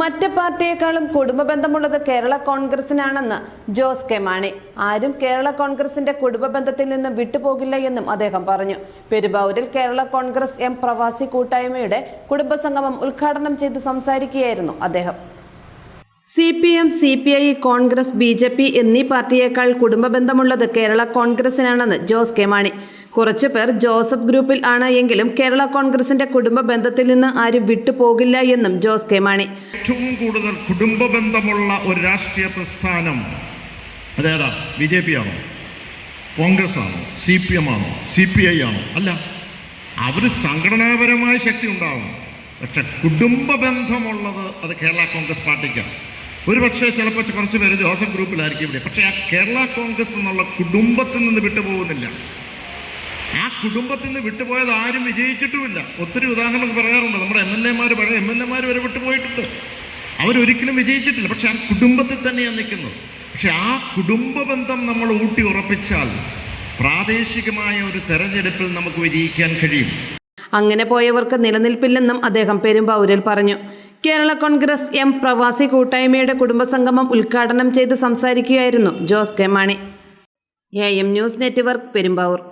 മറ്റ് പാർട്ടിയെക്കാളും കുടുംബ ബന്ധമുള്ളത് കേരള കോൺഗ്രസിനാണെന്ന് ജോസ് കെ മാണി. ആരും കേരള കോൺഗ്രസിന്റെ കുടുംബ ബന്ധത്തിൽ നിന്ന് വിട്ടുപോകില്ല എന്നും അദ്ദേഹം പറഞ്ഞു. പെരുമ്പാവൂരിൽ കേരള കോൺഗ്രസ് എം പ്രവാസി കൂട്ടായ്മയുടെ കുടുംബസംഗമം ഉദ്ഘാടനം ചെയ്ത് സംസാരിക്കുകയായിരുന്നു അദ്ദേഹം. C P M C P I Congress B J P എന്നീ പാർട്ടിയേക്കാൾ കുടുംബ ബന്ധമുള്ളത് കേരള കോൺഗ്രസിനാണെന്ന് ജോസ് കെ മാണി. കുറച്ചു പേർ ജോസഫ് ഗ്രൂപ്പിൽ ആണ് എങ്കിലും കേരള കോൺഗ്രസിന്റെ കുടുംബ ബന്ധത്തിൽ നിന്ന് ആരും വിട്ടുപോകില്ല എന്നും ജോസ് കെ മാണി. ഏറ്റവും കൂടുതൽ കുടുംബ ബന്ധമുള്ള ഒരു രാഷ്ട്രീയ പ്രസ്ഥാനം അതേതാ? ബി ജെ പി ആണോ? കോൺഗ്രസ് ആണോ സി പി എം ആണോ? സി പി ഐ ആണോ? അല്ല. അവർ സംഘടനാപരമായ ശക്തി ഉണ്ടാവും പക്ഷെ കുടുംബ ബന്ധമുള്ളത് അത് കേരള കോൺഗ്രസ് പാർട്ടിക്കാണ്. ഒരു പക്ഷേ ചിലപ്പോൾ കുറച്ച് പേര് ജോസഫ് ഗ്രൂപ്പിലായിരിക്കും ഇവിടെ. പക്ഷേ ആ കേരള കോൺഗ്രസ് എന്നുള്ള കുടുംബത്തിൽ നിന്ന് വിട്ടുപോകുന്നില്ല. ആ കുടുംബത്തിൽ നിന്ന് വിട്ടുപോയത് ആരും വിജയിച്ചിട്ടുമില്ല. ഒത്തിരി ഉദാഹരണം പറയാറുണ്ട്. നമ്മുടെ എം എൽ എമാർ പഴയ എം എൽ എമാർ വരെ വിട്ടുപോയിട്ടുണ്ട്. അവരൊരിക്കലും വിജയിച്ചിട്ടില്ല. പക്ഷെ ആ കുടുംബത്തിൽ തന്നെയാണ് നിൽക്കുന്നത്. പക്ഷെ ആ കുടുംബ ബന്ധം നമ്മൾ ഊട്ടി ഉറപ്പിച്ചാൽ പ്രാദേശികമായ ഒരു തെരഞ്ഞെടുപ്പിൽ നമുക്ക് വിജയിക്കാൻ കഴിയും. അങ്ങനെ പോയവർക്ക് നിലനിൽപ്പില്ലെന്നും അദ്ദേഹം പെരുമ്പാവൂരിൽ പറഞ്ഞു. കേരള കോൺഗ്രസ് എം പ്രവാസി കൂട്ടായ്മയുടെ കുടുംബസംഗമം ഉദ്ഘാടനം ചെയ്ത് സംസാരിക്കുകയായിരുന്നു Jose K Mani. A M news network Perumbavoor.